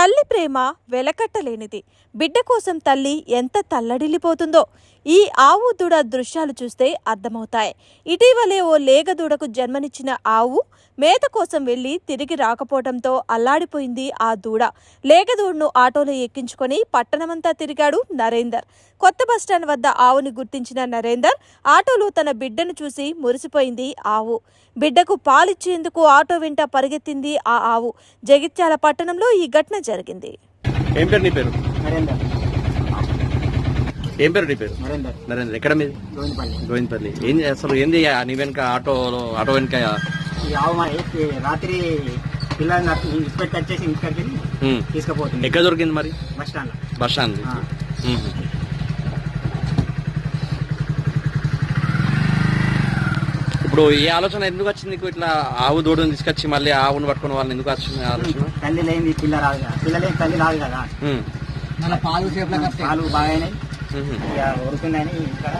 తల్లి ప్రేమ వెలకట్టలేనిది. బిడ్డ కోసం తల్లి ఎంత తల్లడిల్లిపోతుందో. ఈ ఆవు దూడ దృశ్యాలు చూస్తే అర్థమవుతాయి. ఇటీవలే ఓ లేగదూడకు జన్మనిచ్చిన ఆవు మేత కోసం వెళ్ళి తిరిగి రాకపోవడంతో అల్లాడిపోయింది ఆ దూడ. లేగదూడను ఆటోలో ఎక్కించుకొని పట్టణమంతా తిరిగాడు నరేందర్. కొత్త బస్టాండ్ వద్ద ఆవుని గుర్తించిన నరేందర్ ఆటోలో తన బిడ్డను చూసి మురిసిపోయింది ఆవు. బిడ్డకు పాలిచ్చేందుకు ఆటో వెంట పరిగెత్తింది ఆ ఆవు. జగిత్యాల పట్టణంలో ఈ ఘటన జరిగింది. ఏం పేరు నీ పేరు? నరేందర్. ఏం పేరు నీ పేరు? నరేందర్. నరేంద్ర ఎక్కడ మీది? గోవిందపల్లి. ఏం అసలు ఏంది నీ వెనక ఆటోలో ఆటో వెనక? రాత్రి పిల్లల్ని ఇన్స్పెక్ట్ వచ్చేసి ఇంటికి. తీసుకుపోతుంది. ఎక్కడ దొరికింది మరి? బస్ స్టాండ్ బస్ స్టాండ్ ఆ. ఉమ్. ఇప్పుడు ఈ ఆలోచన ఎందుకు వచ్చింది? నీకు ఇట్లా ఆవు దూడని తీసుకొచ్చి మళ్ళీ ఆవును పట్టుకుని వాళ్ళని ఎందుకు వచ్చింది ఆలోచన? తల్లి లేని పిల్ల రాదు కదా. పిల్ల లేని తల్లి రాదు కదా. మన పాలు పాలు బాగానే. ఉరుకుందని ఇక్కడ